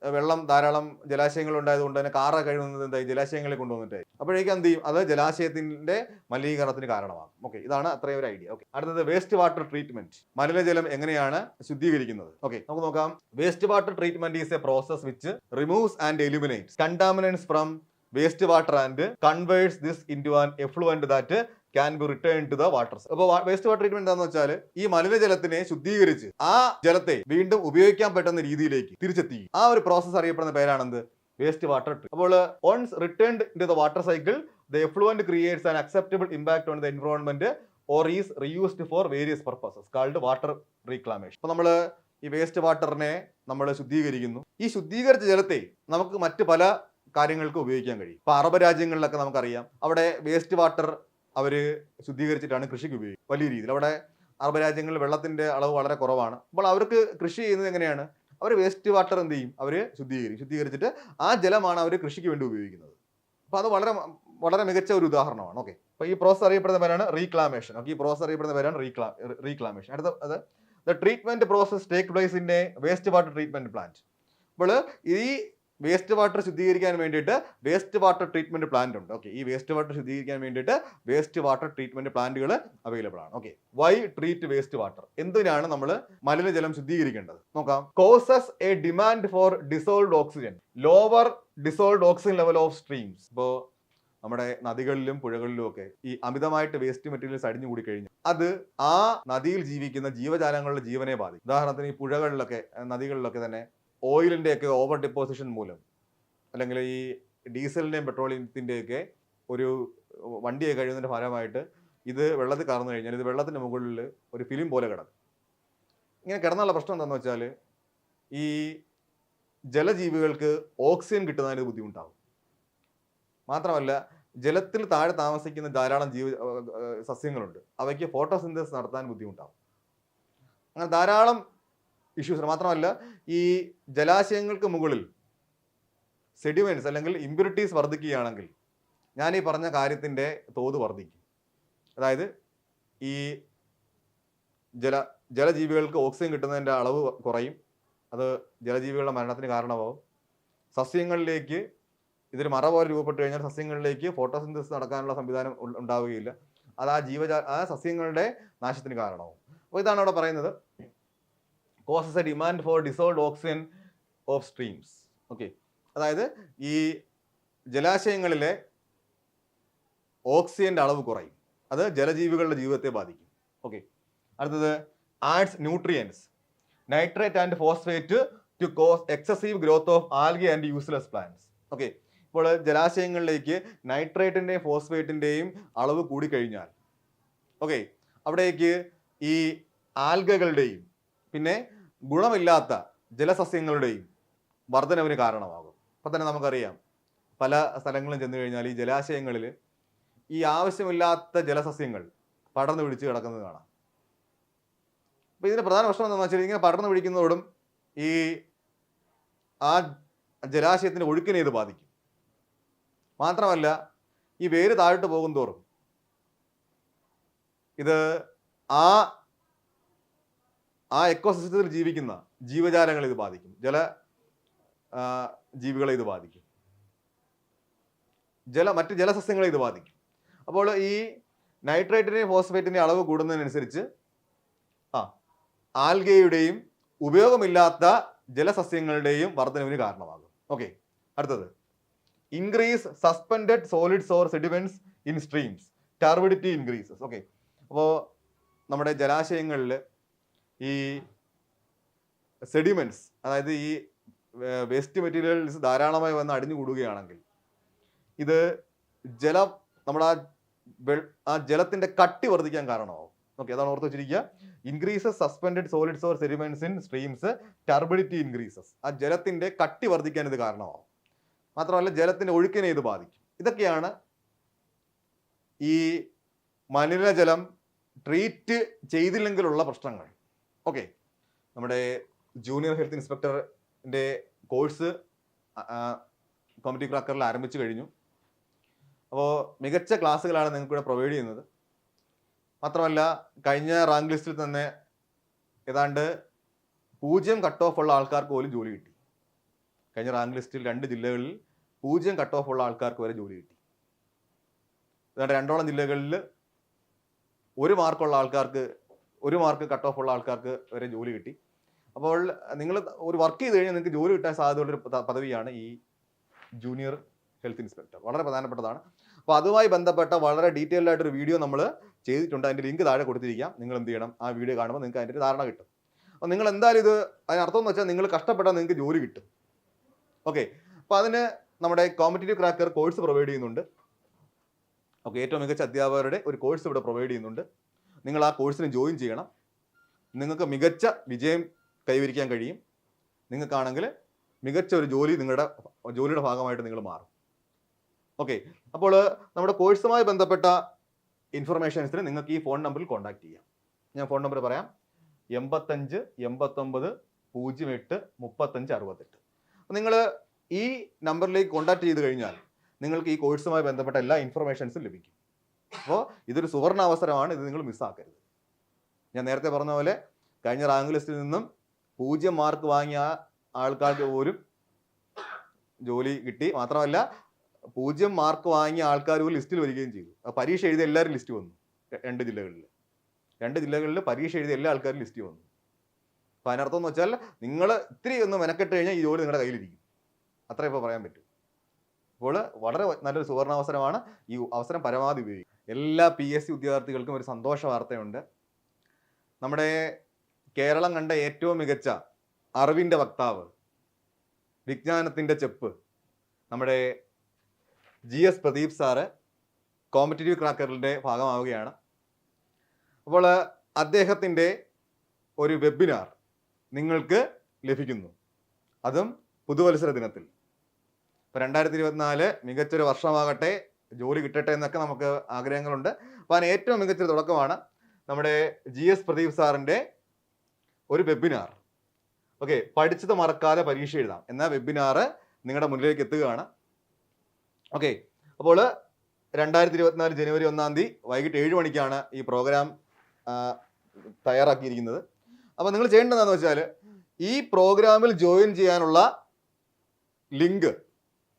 വെള്ളം ധാരാളം ജലാശയങ്ങൾ ഉണ്ടായതുകൊണ്ട് തന്നെ കാറ കഴിയുന്നത് എന്തായി? ജലാശയങ്ങളിൽ കൊണ്ടുവന്നിട്ടായി. അപ്പോഴേക്കും എന്ത് ചെയ്യും? അത് ജലാശയത്തിന്റെ മലിനീകരണത്തിന് കാരണമാകും. ഓക്കെ ഇതാണ് അത്രയും ഒരു ഐഡിയ ഓക്കെ അടുത്തത് വേസ്റ്റ് വാട്ടർ ട്രീറ്റ്മെന്റ് മലിനജലം എങ്ങനെയാണ് ശുദ്ധീകരിക്കുന്നത്? ഓക്കെ നമുക്ക് നോക്കാം. Waste water treatment is a process which removes and eliminates contaminants from waste water and converts this into an effluent that can be return to the water അപ്പോൾ waste water treatment എന്താണെന്ന് വെച്ചാൽ ഈ മലിനജലത്തിനെ ശുദ്ധീകരിച്ച് ആ ജലത്തെ വീണ്ടും ഉപയോഗിക്കാൻ പറ്റുന്ന രീതിയിലേക്ക് തിരിച്ചെത്തിക്കും. ആ ഒരു പ്രോസസ്സ് അറിയപ്പെടുന്ന പേരാണെന്ത്? വേസ്റ്റ് വാട്ടർ അപ്പോൾ once returned in the water cycle the effluent creates an acceptable impact on the environment or is reused for various purposes called water reclamation അപ്പോൾ നമ്മൾ ഈ വേസ്റ്റ് വാട്ടറിനെ നമ്മൾ ശുദ്ധീകരിക്കുന്നു. ഈ ശുദ്ധീകരിച്ച ജലത്തെ നമുക്ക് മറ്റ് പല കാര്യങ്ങൾക്ക് ഉപയോഗിക്കാൻ കഴിയും. ഇപ്പൊ അറബ് രാജ്യങ്ങളിലൊക്കെ നമുക്കറിയാം. അവിടെ വേസ്റ്റ് വാട്ടർ അവർ ശുദ്ധീകരിച്ചിട്ടാണ് കൃഷിക്ക് ഉപയോഗിക്കുന്നത്. വലിയ രീതിയിൽ. അവിടെ അറബ് രാജ്യങ്ങളിൽ വെള്ളത്തിന്റെ അളവ് വളരെ കുറവാണ്. അപ്പോൾ അവർക്ക് കൃഷി ചെയ്യുന്നത് എങ്ങനെയാണ്? അവർ വേസ്റ്റ് വാട്ടർ എന്ത് ചെയ്യും? അവർ ശുദ്ധീകരിക്കും. ശുദ്ധീകരിച്ചിട്ട് ആ ജലമാണ് അവർ കൃഷിക്ക് വേണ്ടി ഉപയോഗിക്കുന്നത്. അപ്പോൾ അത് വളരെ വളരെ മികച്ച ഒരു ഉദാഹരണമാണ്. ഓക്കെ. അപ്പോൾ ഈ പ്രോസസ് അറിയപ്പെടുന്ന പേരാണ് റീക്ലാമേഷൻ ഓക്കെ ഈ പ്രോസസ് അറിയപ്പെടുന്ന പേരാണ് റീക്ലാ റീക്ലാമേഷൻ അടുത്ത അത് the treatment process take place in a waste water treatment plant അപ്പോൾ ഈ വേസ്റ്റ് വാട്ടർ ശുദ്ധീകരിക്കാൻ വേണ്ടിയിട്ട് വേസ്റ്റ് വാട്ടർ ട്രീറ്റ്മെന്റ് പ്ലാന്റ് ഉണ്ട്. ഓക്കെ ഈ വേസ്റ്റ് വാട്ടർ ശുദ്ധീകരിക്കാൻ വേണ്ടിയിട്ട് വേസ്റ്റ് വാട്ടർ ട്രീറ്റ്മെന്റ് പ്ലാന്റുകൾ അവൈലബിൾ ആണ്. Okay why treat waste water എന്തിനാണ് നമ്മൾ മലിനജലം ശുദ്ധീകരിക്കേണ്ടത്? നോക്കാം. Causes a demand for dissolved oxygen lower dissolved oxygen level of streams ഇപ്പോൾ നമ്മുടെ നദികളിലും പുഴകളിലും ഒക്കെ ഈ അമിതമായിട്ട് വേസ്റ്റ് മെറ്റീരിയൽസ് അടിഞ്ഞു കൂടി കഴിഞ്ഞു അത് ആ നദിയിൽ ജീവിക്കുന്ന ജീവജാലങ്ങളുടെ ജീവനെ ബാധിക്കും. ഉദാഹരണത്തിന് ഈ പുഴകളിലൊക്കെ നദികളിലൊക്കെ തന്നെ ഓയിലിന്റെ ഒക്കെ ഓവർ ഡെപ്പോസിഷൻ മൂലം അല്ലെങ്കിൽ ഈ ഡീസലിന്റെയും പെട്രോളിയത്തിന്റെയൊക്കെ ഒരു വണ്ടിയെ കഴിയുന്നതിന്റെ ഫലമായിട്ട് ഇത് വെള്ളത്തിൽ കറന്നു കഴിഞ്ഞാൽ ഇത് വെള്ളത്തിന്റെ മുകളിൽ ഒരു ഫിലിം പോലെ കിടക്കും. ഇങ്ങനെ കിടന്നുള്ള പ്രശ്നം എന്താണെന്ന് വെച്ചാൽ ഈ ജലജീവികൾക്ക് ഓക്സിജൻ കിട്ടുന്നതിന് ബുദ്ധിമുട്ടാകും മാത്രമല്ല ജലത്തിൽ താഴെ താമസിക്കുന്ന ധാരാളം ജീവ സസ്യങ്ങളുണ്ട്. അവയ്ക്ക് ഫോട്ടോസിന്തസിസ് നടത്താൻ ബുദ്ധിമുട്ടാകും അങ്ങനെ ധാരാളം ഇഷ്യൂസ് മാത്രമല്ല ഈ ജലാശയങ്ങൾക്ക് മുകളിൽ സെഡിമെന്റ്സ് അല്ലെങ്കിൽ ഇമ്പ്യൂരിറ്റീസ് വർദ്ധിക്കുകയാണെങ്കിൽ ഞാൻ ഈ പറഞ്ഞ കാര്യത്തിന്റെ തോത് വർദ്ധിക്കും. അതായത് ഈ ജല ജലജീവികൾക്ക് ഓക്സിജൻ കിട്ടുന്നതിന്റെ അളവ് കുറയും. അത് ജലജീവികളുടെ മരണത്തിന് കാരണമാവും. സസ്യങ്ങളിലേക്ക് ഇതൊരു മറ പോലെ രൂപപ്പെട്ട് കഴിഞ്ഞാൽ സസ്യങ്ങളിലേക്ക് ഫോട്ടോസിന്തസിസ് നടക്കാനുള്ള സംവിധാനം ഉണ്ടാവുകയില്ല. അത് ആ ജീവജാ ആ സസ്യങ്ങളുടെ നാശത്തിന് കാരണമാവും. അപ്പോൾ ഇതാണ് അവിടെ പറയുന്നത്. Causes a demand for dissolved oxygen of streams okay അതായത് ഈ ജലാശയങ്ങളിലെ ഓക്സിജന്റെ അളവ് കുറയും. അത് ജലജീവികളുടെ ജീവിതത്തെ ബാധിക്കും. ഓക്കെ അടുത്തത് adds nutrients nitrate and phosphate to cause excessive growth of algae and useless plants okay ഇപ്പോൾ ജലാശയങ്ങളിലേക്ക് നൈട്രേറ്റിന്റെയും ഫോസ്ഫേറ്റിന്റെയും അളവ് കൂടിക്കഴിഞ്ഞാൽ ഓക്കെ അവിടേക്ക് ഈ ആൽഗകളുടെയും പിന്നെ ഗുണമില്ലാത്ത ജലസസ്യങ്ങളുടെയും വർധനവിന് കാരണമാകും. അപ്പം തന്നെ നമുക്കറിയാം പല സ്ഥലങ്ങളും ചെന്നു കഴിഞ്ഞാൽ ഈ ജലാശയങ്ങളിൽ ഈ ആവശ്യമില്ലാത്ത ജലസസ്യങ്ങൾ പടർന്നു പിടിച്ച് കിടക്കുന്നത് കാണാം. അപ്പോൾ ഇതിന്റെ പ്രധാന പ്രശ്നം എന്താണെന്ന് വെച്ചാൽ ഇങ്ങനെ പടർന്നു പിടിക്കുന്നതോടും ഈ ആ ജലാശയത്തിന്റെ ഒഴുക്കിനെ ഇത് ബാധിക്കും. മാത്രമല്ല ഈ വേര് താഴോട്ട് പോകും തോറും ഇത് ആ ആ എക്കോസിസ്റ്റത്തിൽ ജീവിക്കുന്ന ജീവജാലങ്ങളെ ഇത് ബാധിക്കും. ജല ജീവികളെ ഇത് ബാധിക്കും. ജല മറ്റ് ജലസസ്യങ്ങളെ ഇത് ബാധിക്കും. അപ്പോൾ ഈ നൈട്രേറ്റിന്റെയും ഫോസ്ഫേറ്റിന്റെയും അളവ് കൂടുന്നതിനനുസരിച്ച് ആ ആൽഗയുടെയും ഉപയോഗമില്ലാത്ത ജലസസ്യങ്ങളുടെയും വർധനവിന് കാരണമാകും. ഓക്കെ അടുത്തത്. Increase suspended solids or sediments in streams turbidity increases okay അപ്പോൾ നമ്മുടെ ജലാശയങ്ങളിൽ ഈ സെഡിമെന്റ്സ് അതായത് ഈ വേസ്റ്റ് മെറ്റീരിയൽസ് ധാരാളമായി വന്ന് അടിഞ്ഞു കൂടുകയാണെങ്കിൽ ഇത് ജലം നമ്മുടെ ആ ജലത്തിന്റെ കട്ടി വർദ്ധിക്കാൻ കാരണമാവും. ഓക്കെ അതാണ് ഓർത്ത് വെച്ചിരിക്കുക. Increases suspended solids or sediments in streams turbidity increases ആ ജലത്തിന്റെ കട്ടി വർദ്ധിക്കാൻ ഇത് കാരണമാവും. മാത്രമല്ല ജലത്തിന്റെ ഒഴുക്കിനെ ഇത് ബാധിക്കും. ഇതൊക്കെയാണ് ഈ മലിനജലം ട്രീറ്റ് ചെയ്തില്ലെങ്കിലുള്ള പ്രശ്നങ്ങൾ. ഓക്കെ നമ്മുടെ ജൂനിയർ ഹെൽത്ത് ഇൻസ്പെക്ടറിന്റെ കോഴ്സ് കമ്മിറ്റി ക്രാക്കറിൽ ആരംഭിച്ചു കഴിഞ്ഞു. അപ്പോൾ മികച്ച ക്ലാസ്സുകളാണ് നിങ്ങൾക്ക് ഇവിടെ പ്രൊവൈഡ് ചെയ്യുന്നത്. മാത്രമല്ല കഴിഞ്ഞ റാങ്ക് ലിസ്റ്റിൽ തന്നെ ഏതാണ്ട് പൂജ്യം കട്ട് ഓഫ് ഉള്ള ആൾക്കാർക്ക് പോലും ജോലി കിട്ടി. കഴിഞ്ഞ റാങ്ക് ലിസ്റ്റിൽ രണ്ട് ജില്ലകളിൽ പൂജ്യം കട്ട് ഓഫ് ഉള്ള ആൾക്കാർക്ക് വരെ ജോലി കിട്ടി. ഏതാണ്ട് രണ്ടോളം ജില്ലകളിൽ ഒരു മാർക്കുള്ള ആൾക്കാർക്ക് ഒരു മാർക്ക് കട്ട് ഓഫ് ഉള്ള ആൾക്കാർക്ക് വരെ ജോലി കിട്ടി. അപ്പോൾ നിങ്ങൾ ഒരു വർക്ക് ചെയ്ത് കഴിഞ്ഞാൽ നിങ്ങൾക്ക് ജോലി കിട്ടാൻ സാധ്യതയുള്ള ഒരു പദവിയാണ് ഈ ജൂനിയർ ഹെൽത്ത് ഇൻസ്പെക്ടർ വളരെ പ്രധാനപ്പെട്ടതാണ്. അപ്പോൾ അതുമായി ബന്ധപ്പെട്ട വളരെ ഡീറ്റെയിൽഡ് ആയിട്ടൊരു വീഡിയോ നമ്മൾ ചെയ്തിട്ടുണ്ട്. അതിന്റെ ലിങ്ക് താഴെ കൊടുത്തിരിക്കാം. നിങ്ങൾ എന്ത് ചെയ്യണം? ആ വീഡിയോ കാണുമ്പോൾ നിങ്ങൾക്ക് അതിന്റെ ഒരു ധാരണ കിട്ടും. അപ്പോൾ നിങ്ങൾ എന്തായാലും ഇത് അതിനർത്ഥം എന്ന് വെച്ചാൽ നിങ്ങൾ കഷ്ടപ്പെട്ടാൽ നിങ്ങൾക്ക് ജോലി കിട്ടും. ഓക്കെ അപ്പോൾ അതിന് നമ്മുടെ കോമ്പറ്റേറ്റീവ് ക്രാക്കർ കോഴ്സ് പ്രൊവൈഡ് ചെയ്യുന്നുണ്ട്. ഓക്കെ ഏറ്റവും മികച്ച അധ്യാപകരുടെ ഒരു കോഴ്സ് ഇവിടെ പ്രൊവൈഡ് ചെയ്യുന്നുണ്ട്. നിങ്ങൾ ആ കോഴ്സിന് ജോയിൻ ചെയ്യണം. നിങ്ങൾക്ക് മികച്ച വിജയം കൈവരിക്കാൻ കഴിയും. നിങ്ങൾക്കാണെങ്കിൽ മികച്ച ഒരു ജോലി നിങ്ങളുടെ ജോലിയുടെ ഭാഗമായിട്ട് നിങ്ങൾ മാറും. ഓക്കെ അപ്പോൾ നമ്മുടെ കോഴ്സുമായി ബന്ധപ്പെട്ട ഇൻഫർമേഷൻസിന് നിങ്ങൾക്ക് ഈ ഫോൺ നമ്പറിൽ കോൺടാക്ട് ചെയ്യാം. ഞാൻ ഫോൺ നമ്പർ പറയാം. എൺപത്തഞ്ച് എൺപത്തൊമ്പത് പൂജ്യം എട്ട് മുപ്പത്തഞ്ച് അറുപത്തെട്ട്. നിങ്ങൾ ഈ നമ്പറിലേക്ക് കോൺടാക്ട് ചെയ്ത് കഴിഞ്ഞാൽ നിങ്ങൾക്ക് ഈ കോഴ്സുമായി ബന്ധപ്പെട്ട എല്ലാ ഇൻഫർമേഷൻസും ലഭിക്കും. അപ്പോൾ ഇതൊരു സുവർണ അവസരമാണ് ഇത് നിങ്ങൾ മിസ്സാക്കരുത് ഞാൻ നേരത്തെ പറഞ്ഞ പോലെ കഴിഞ്ഞ റാങ്ക് ലിസ്റ്റിൽ നിന്നും പൂജ്യം മാർക്ക് വാങ്ങിയ ആൾക്കാർക്ക് പോലും ജോലി കിട്ടി. മാത്രമല്ല പൂജ്യം മാർക്ക് വാങ്ങിയ ആൾക്കാർ പോലും ലിസ്റ്റിൽ വരികയും ചെയ്തു. പരീക്ഷ എഴുതിയ എല്ലാവരും ലിസ്റ്റ് വന്നു രണ്ട് ജില്ലകളിൽ രണ്ട് ജില്ലകളിൽ പരീക്ഷ എഴുതിയ എല്ലാ ആൾക്കാരും ലിസ്റ്റ് വന്നു. അപ്പോൾ അതിനർത്ഥം എന്ന് വെച്ചാൽ നിങ്ങൾ ഇത്തിരി ഒന്ന് മെനക്കെട്ട് കഴിഞ്ഞാൽ ഈ ജോലി നിങ്ങളുടെ കയ്യിലിരിക്കും. അത്രേ ഇപ്പോൾ പറയാൻ പറ്റും. അപ്പോൾ വളരെ നല്ലൊരു സുവർണാവസരമാണ്. ഈ അവസരം പരമാവധി ഉപയോഗിക്കും എല്ലാ പി എസ് സി ഉദ്യോഗാർത്ഥികൾക്കും ഒരു സന്തോഷ വാർത്തയുണ്ട്. നമ്മുടെ കേരളം കണ്ട ഏറ്റവും മികച്ച അറിവിന്റെ വക്താവ് വിജ്ഞാനത്തിന്റെ ചെപ്പ് നമ്മുടെ G S Pradeep sir competitive ക്രാക്കറിന്റെ ഭാഗമാവുകയാണ്. അപ്പോൾ അദ്ദേഹത്തിന്റെ ഒരു വെബിനാർ നിങ്ങൾക്ക് ലഭിക്കുന്നു. അതും പുതുവത്സര ദിനത്തിൽ. ഇപ്പോൾ രണ്ടായിരത്തി ഇരുപത്തിനാല് മികച്ചൊരു വർഷമാകട്ടെ ജോലി കിട്ടട്ടെ എന്നൊക്കെ നമുക്ക് ആഗ്രഹങ്ങളുണ്ട്. അപ്പോൾ അതിന് ഏറ്റവും മികച്ചൊരു തുടക്കമാണ് നമ്മുടെ ജി എസ് പ്രദീപ് സാറിന്റെ ഒരു വെബിനാർ ഓക്കെ പഠിച്ചത് മറക്കാതെ പരീക്ഷ എഴുതാം എന്ന വെബിനാർ നിങ്ങളുടെ മുന്നിലേക്ക് എത്തുകയാണ്. ഓക്കെ അപ്പോൾ രണ്ടായിരത്തി ഇരുപത്തിനാല് ജനുവരി ഒന്നാം തീയതി വൈകിട്ട് ഏഴ് മണിക്കാണ് ഈ പ്രോഗ്രാം തയ്യാറാക്കിയിരിക്കുന്നത്. അപ്പോൾ നിങ്ങൾ ചെയ്യേണ്ടതെന്ന് വെച്ചാൽ ഈ പ്രോഗ്രാമിൽ ജോയിൻ ചെയ്യാനുള്ള ലിങ്ക്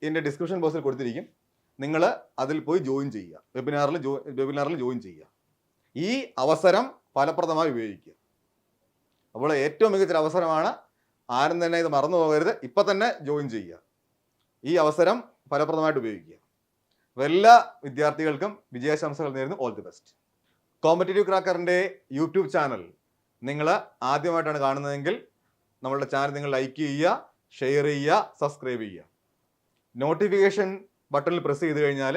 ഇതിന്റെ ഡിസ്ക്രിപ്ഷൻ ബോക്സിൽ കൊടുത്തിരിക്കും. നിങ്ങൾ അതിൽ പോയി ജോയിൻ ചെയ്യുക. വെബിനാറിൽ ജോ വെബിനാറിൽ ജോയിൻ ചെയ്യുക. ഈ അവസരം ഫലപ്രദമായി ഉപയോഗിക്കുക. അപ്പോൾ ഏറ്റവും മികച്ച അവസരമാണ് ആരും തന്നെ ഇത് മറന്നു പോകരുത്. ഇപ്പം തന്നെ ജോയിൻ ചെയ്യുക. ഈ അവസരം ഫലപ്രദമായിട്ട് ഉപയോഗിക്കുക. അപ്പോൾ എല്ലാ വിദ്യാർത്ഥികൾക്കും വിജയാശംസകൾ നേരുന്നു. ഓൾ ദി ബെസ്റ്റ് കോമ്പറ്റേറ്റീവ് ക്രാക്കറിന്റെ യൂട്യൂബ് ചാനൽ നിങ്ങൾ ആദ്യമായിട്ടാണ് കാണുന്നതെങ്കിൽ നമ്മളുടെ ചാനൽ നിങ്ങൾ ലൈക്ക് ചെയ്യുക ഷെയർ ചെയ്യുക സബ്സ്ക്രൈബ് ചെയ്യുക. നോട്ടിഫിക്കേഷൻ ബട്ടണിൽ പ്രസ് ചെയ്ത് കഴിഞ്ഞാൽ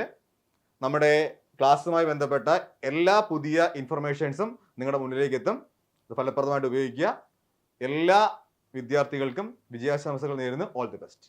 നമ്മുടെ ക്ലാസ്സുമായി ബന്ധപ്പെട്ട എല്ലാ പുതിയ ഇൻഫർമേഷൻസും നിങ്ങളുടെ മുന്നിലേക്ക് എത്തും ഇത് ഫലപ്രദമായിട്ട് ഉപയോഗിക്കുക. എല്ലാ വിദ്യാർത്ഥികൾക്കും വിജയാശംസകൾ നേരുന്നു. All the best